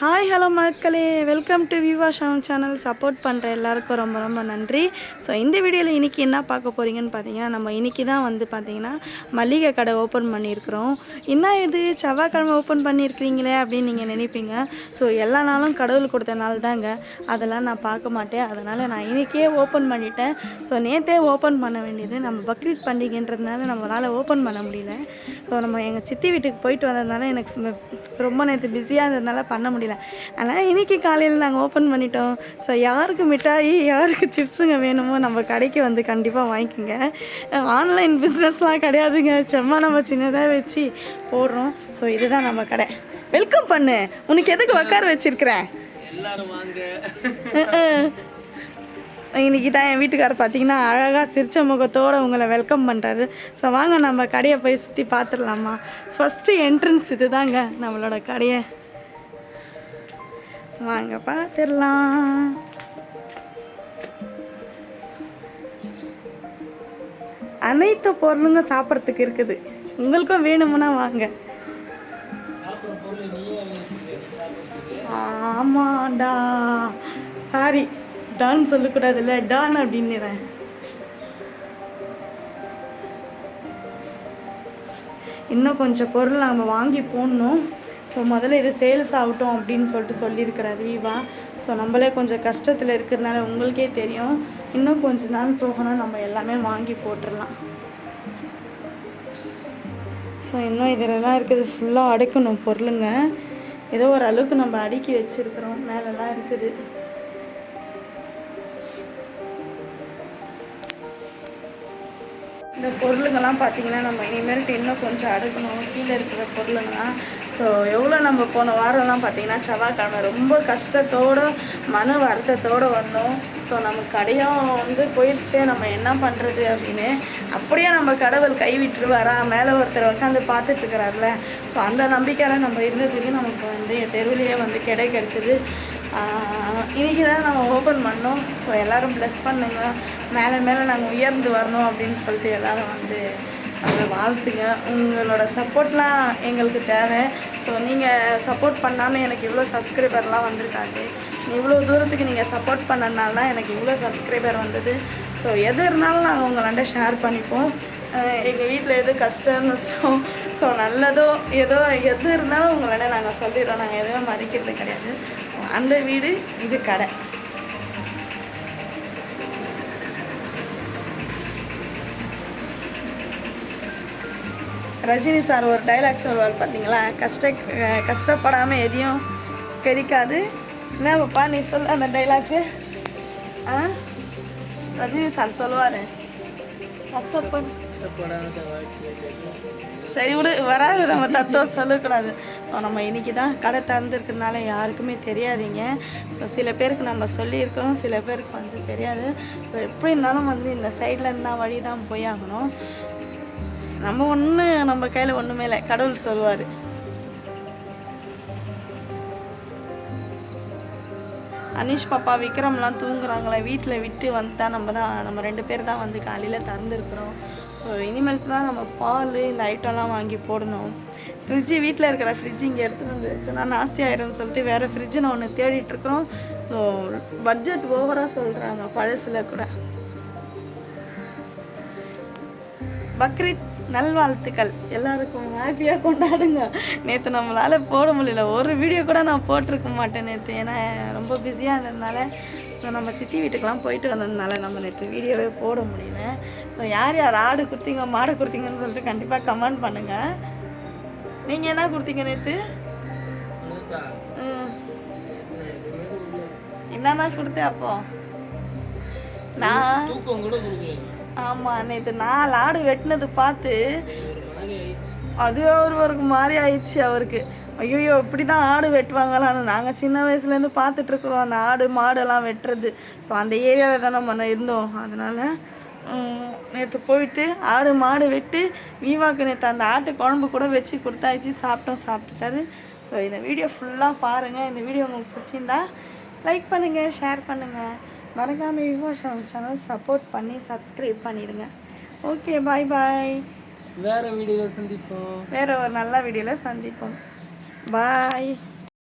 Hi hello மக்களே. Welcome to Viva Sham channel support பண்ணுற எல்லாருக்கும் ரொம்ப ரொம்ப நன்றி. ஸோ இந்த வீடியோவில் இன்றைக்கி என்ன பார்க்க போகிறீங்கன்னு பார்த்தீங்கன்னா நம்ம இன்றைக்கி தான் வந்து பார்த்தீங்கன்னா மளிகை கடை ஓப்பன் பண்ணியிருக்கிறோம். என்ன இது? செவ்வாய்க்கிழமை ஓப்பன் பண்ணியிருக்கிறீங்களே அப்படின்னு நீங்கள் நினைப்பீங்க. ஸோ எல்லா நாளும் கடவுள் கொடுத்த நாள் தாங்க. அதெல்லாம் நான் பார்க்க மாட்டேன். அதனால் நான் இன்றைக்கே ஓப்பன் பண்ணிட்டேன். ஸோ நேற்றே ஓப்பன் பண்ண வேண்டியது நம்ம பக்ரீத் பண்டிகைன்றதுனால நம்மளால் ஓப்பன் பண்ண முடியல. ஸோ நம்ம எங்கள் சித்தி வீட்டுக்கு போயிட்டு வந்ததுனால எனக்கு ரொம்ப நேற்று பிஸியாக இருந்ததுனால பண்ண முடியல. அதனால் இன்றைக்கி காலையில் நாங்கள் ஓப்பன் பண்ணிட்டோம். ஸோ யாருக்கு மிட்டாய் யாருக்கு சிப்ஸுங்க வேணுமோ நம்ம கடைக்கு வந்து கண்டிப்பாக வாங்கிக்கோங்க. ஆன்லைன் பிஸ்னஸ்லாம் கிடையாதுங்க. சும்மா நம்ம சின்னதாக வச்சு போடுறோம். ஸோ இதுதான் நம்ம கடை. வெல்கம் பண்ணு. உனக்கு எதுக்கு உட்கார வச்சிருக்கிறேன் இன்னைக்கு தான் என் வீட்டுக்காரர் பார்த்தீங்கன்னா அழகாக சிரிச்ச முகத்தோடு உங்களை வெல்கம் பண்ணுறாரு ஸோ வாங்க நம்ம கடையை போய் சுற்றி பார்த்துடலாமா? ஃபஸ்ட்டு என்ட்ரன்ஸ் இது தாங்க நம்மளோட கடையை. வாங்க பார்த்துடலாம் அனைத்து பொருளுங்க சாப்பிட்றதுக்கு இருக்குது. உங்களுக்கும் வேணுமுன்னா வாங்க. ஆமாடா சாரி டான் சொல்லக்கூடாதுல்ல டான் அப்படின்னுறேன். இன்னும் கொஞ்சம் பொருள் நம்ம வாங்கி போடணும். ஸோ முதல்ல இது சேல்ஸ் ஆகட்டும் அப்படின்னு சொல்லிட்டு சொல்லியிருக்கிறார் ஈவா ஸோ நம்மளே கொஞ்சம் கஷ்டத்தில் இருக்கிறதுனால உங்களுக்கே தெரியும். இன்னும் கொஞ்ச நாள் போகணும் நம்ம எல்லாமே வாங்கி போட்டுடலாம். ஸோ இன்னும் இதிலலாம் இருக்குது ஃபுல்லாக அடைக்கணும் பொருளுங்க. ஏதோ ஒரு அளவுக்கு நம்ம அடுக்கி வச்சுருக்குறோம் மேலெலாம் இருக்குது. இந்த பொருளுங்கெல்லாம் பார்த்தீங்கன்னா நம்ம இனிமேல்ட்டு இன்னும் கொஞ்சம் அடுக்கணும். கீழே இருக்கிற பொருளுங்கள்லாம் ஸோ எவ்வளோ நம்ம போன வாரம்லாம் பார்த்தீங்கன்னா செவ்வாய்க்கிழமை ரொம்ப கஷ்டத்தோடு மன வருத்தத்தோடு வந்தோம். ஸோ நம்ம கடையும் வந்து போயிடுச்சே நம்ம என்ன பண்ணுறது அப்படின்னு. அப்படியே நம்ம கடவுள் கைவிட்டுருவாரா? மேலே ஒருத்தர் உட்காந்து பார்த்துட்டு இருக்கிறார்ல. ஸோ அந்த நம்பிக்கையில் நம்ம இருந்ததுக்கு நமக்கு வந்து என் தெருவிலேயே வந்து கிடை கிடச்சிது. இன்றைக்கி தான் நம்ம ஓப்பன் பண்ணோம். ஸோ எல்லோரும் ப்ளஸ் பண்ணுங்க. மேலே மேலே நாங்கள் உயர்ந்து வரணும் அப்படின்னு சொல்லிட்டு எல்லோரும் வந்து அதை வாழ்த்துங்க. உங்களோட சப்போர்ட்லாம் எங்களுக்கு தேவை. ஸோ நீங்கள் சப்போர்ட் பண்ணாமல் எனக்கு இவ்வளோ சப்ஸ்கிரைபர்லாம் வந்திருக்காது இவ்வளோ தூரத்துக்கு நீங்கள் சப்போர்ட் பண்ணனால தான் எனக்கு இவ்வளோ சப்ஸ்கிரைபர் வந்தது. ஸோ எது இருந்தாலும் நாங்கள் உங்களாண்ட ஷேர் பண்ணிப்போம். எங்கள் வீட்டில் எது கஷ்டம் நஷ்டம் ஸோ நல்லதோ ஏதோ எது இருந்தாலும் உங்களால் நாங்கள் சொல்லிடுறோம். நாங்கள் எதுவுமே மறைக்கிறது கிடையாது. அந்த வீடு இது கடை. ரஜினி சார் ஒரு டைலாக் சொல்வார் பார்த்தீங்களா கஷ்ட கஷ்டப்படாமல் எதையும் கிடைக்காது என்ன பாப்பா நீ சொல்ல அந்த டைலாக்கு ஆ? ரஜினி சார் சொல்லுவார் சரி விடு வராது. நம்ம தத்துவம் சொல்லக்கூடாது. நம்ம இன்னைக்கு தான் கடை திறந்துருக்கிறதுனால யாருக்குமே தெரியாதீங்க. ஸோ சில பேருக்கு நம்ம சொல்லியிருக்கிறோம் சில பேருக்கு வந்து தெரியாது. ஸோ எப்படி இருந்தாலும் வந்து இந்த சைடில் இருந்தால் வழி தான் போய் ஆகணும். நம்ம ஒன்று நம்ம கையில் ஒன்றுமே இல்லை. கடவுள் சொல்லுவார். அனீஷ் பாப்பா விக்ரம்லாம் தூங்குறாங்களே வீட்டில் விட்டு வந்துட்டா நம்ம தான் நம்ம ரெண்டு பேர் தான் வந்து காலையில் திறந்துருக்குறோம் ஸோ இனிமேல் தான் நம்ம பால் இந்த ஐட்டம்லாம் வாங்கி போடணும். ஃப்ரிட்ஜு வீட்டில் இருக்கிற ஃப்ரிட்ஜ் இங்கே எடுத்துகிட்டு வந்து வச்சோன்னா நாஸ்தி ஆயிரும்னு சொல்லிட்டு வேறு ஃப்ரிட்ஜு நான் ஒன்று தேடிட்டுருக்குறோம் ஸோ பட்ஜெட் ஓவராக சொல்கிறாங்க பழசில் கூட. பக்ரீத் நல்வாழ்த்துக்கள். எல்லாருக்கும் ஹாப்பியாக கொண்டாடுங்க. நேற்று நம்மளால் போட முடியல. ஒரு வீடியோ கூட நான் போட்டிருக்க மாட்டேன் நேற்று ஏன்னா ரொம்ப பிஸியாக இருந்ததுனால ஸோ நம்ம சித்தி வீட்டுக்கெலாம் போயிட்டு வந்ததுனால நம்ம நேற்று வீடியோவே போட முடியல. ஸோ யார் யார் ஆடு கொடுத்தீங்க மாடு கொடுத்தீங்கன்னு சொல்லிட்டு கண்டிப்பாக கமெண்ட் பண்ணுங்கள் நீங்கள் என்ன கொடுத்தீங்க நேற்று ம். கொடுத்தேன் அப்போ? நான் கூட கொடுக்கல ஆமாம் நேற்று நாலு ஆடு வெட்டினது பார்த்து ஒரு அது ஒருவருக்கு மாதிரி ஆயிடுச்சு அவருக்கு. ஐயோ இப்படி தான் ஆடு வெட்டுவாங்களான்னு நாங்கள் சின்ன வயசுலேருந்து பார்த்துட்ருக்குறோம் அந்த ஆடு மாடெல்லாம் வெட்டுறது. ஸோ அந்த ஏரியாவில் தான் நம்ம இருந்தோம். அதனால் நேற்று போயிட்டு ஆடு மாடு வெட்டு வீவாக்கு நேற்று அந்த ஆட்டு குழம்பு கூட வச்சு கொடுத்தாச்சு. சாப்பிட்டோம் சாப்பிட்டுட்டாரு. ஸோ இந்த வீடியோ ஃபுல்லாக பாருங்கள் இந்த வீடியோ உங்களுக்கு பிடிச்சிருந்தா லைக் பண்ணுங்கள் ஷேர் பண்ணுங்கள் மறக்காமல் விவோ சேனல் சப்போர்ட் பண்ணி சப்ஸ்கிரைப் பண்ணிடுங்க. ஓகே பாய் பாய் வேற வீடியோவில் சந்திப்போம். வேற ஒரு நல்ல வீடியோவில் சந்திப்போம். பாய்